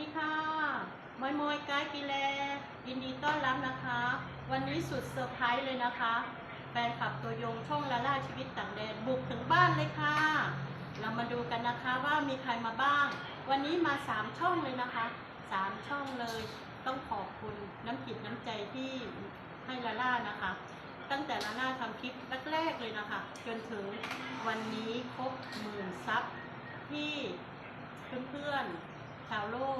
ดีค่ะมอยมอยไกด์กีแลยินดีต้อนรับนะคะ วันนี้สุดเซอร์ไพรส์เลยนะคะ แฟนคลับตัวยงช่องละล่าชีวิตต่างแดนบุกถึงบ้านเลยค่ะ เรามาดูกันนะคะว่ามีใครมาบ้าง วันนี้มาสามช่องเลยนะคะสามช่องเลย ต้องขอบคุณน้ำจิตน้ำใจที่ให้ละล่านะคะ ตั้งแต่ละล่าทำคลิปแรกๆเลยนะคะ จนถึงวันนี้ครบหมื่นซับที่เพื่อนๆชาวโลก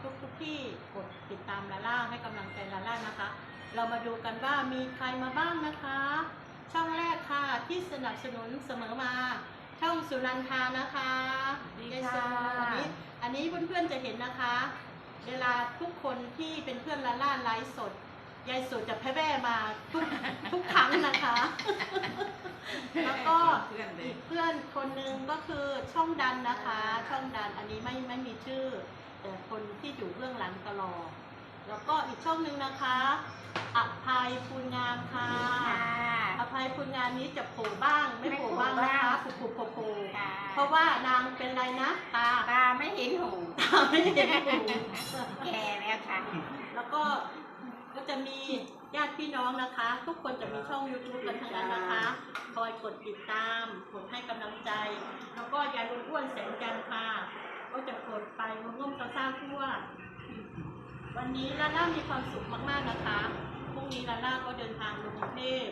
แล้วก็ทุกๆที่กดติดตามลาล่าให้กำลังใจลาล่านะคะ เรามาดูกันว่ามีใครมาบ้างนะคะ ช่องแรกค่ะที่สนับสนุนเสมอมาช่องสุนันทานะคะดียายค่ะโซอันนี้อันนี้เพื่อนๆจะเห็นนะคะ เวลาทุกคนที่เป็นเพื่อนลาล่าไลฟ์สดยายสดจะแพ่แว่มาทุกทุกครั้งนะคะ แล้วก็เพื่อนเลอียกเพื่อนคนหนึ่งก็คือช่องดันนะคะ ช่องดันอันนี้ไม่ไม่มีชื่อแต่คน ที่อยู่เบื้องหลังตลอด แล้วก็อีกช่องหนึ่งนะคะอภัยพูนงามค่ะค่ะอภัยพูนงามนี้จะโผล่บ้าง ไม่โผล่บ้างนะคะผุผุโผล่โผล่ค่ะเพราะว่านางเป็นอะไรนะตาตาไม่เห็นหูตาไม่เห็นหูแก่แล้วค่ะ แล้วก็ก็จะมีญาติพี่น้องนะคะ ทุกคนจะมีช่อง YouTube กันทั้งนั้นนะคะ คอยกดติดตามกดให้กำลังใจ แล้วก็ยายอ้วนๆแสงจันทร์ค่ะ ก็จะกดไปร่วม ๆซ่าๆทั่ววันนี้ลาล่ามีความสุขมากๆนะคะพรุ่งนี้ลาล่าก็เดินทางลงกรุงเทพ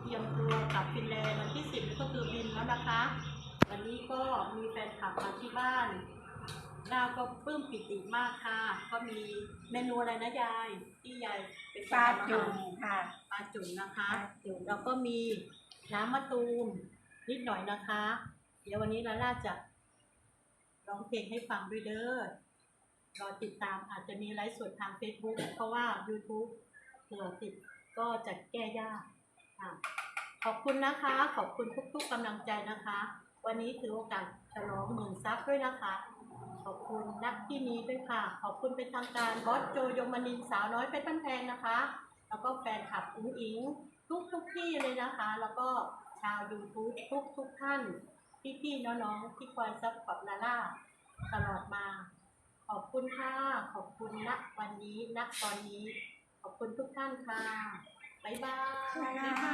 เตรียมตัวกลับฟินแลนด์วันที่สิบก็คือบินแล้วนะคะ วันนี้ก็มีแฟนคลับมาที่บ้านลาก็ปลื้มปิติมากค่ะ ก็มีเมนูอะไรนะยายที่ยายเป็นคนปลาทำอหร จุ่มค่ะปลาจุ่มนะคะปลาจุ่มแล้วก็มีน้ำมะตูมนิดหน่อยนะคะ เดี๋ยววันนี้ลาล่าจะร้องเพลงให้ฟังด้วยเด้อ รอติดตามอาจจะมีไลฟ์สดทาง Facebook เพราะว่า YouTube เผื่อติดก็จะแก้ยากค่ะขอบคุณนะคะ ขอบคุณทุกๆกำลังใจนะคะ วันนี้ถือโอกาสฉลองหมื่นซับด้วยนะคะ ขอบคุณนักที่นี้ด้วยค่ะ ขอบคุณเป็นทางการบอสโจยมนินสาวน้อยเพชรบ้านแพงนะคะ แล้วก็แฟนคลับอุ๋งอิงทุกทุกที่เลยนะคะ แล้วก็ชาว YouTube ทุกทุกท่าน พี่ๆน้องๆที่คอยซัพพอร์ตลาล่าตลอดมา ขอบคุณค่ะ ขอบคุณนักวันนี้นักตอนนี้ ขอบคุณทุกท่านค่ะ บ๊ายบายบ๊ายบาย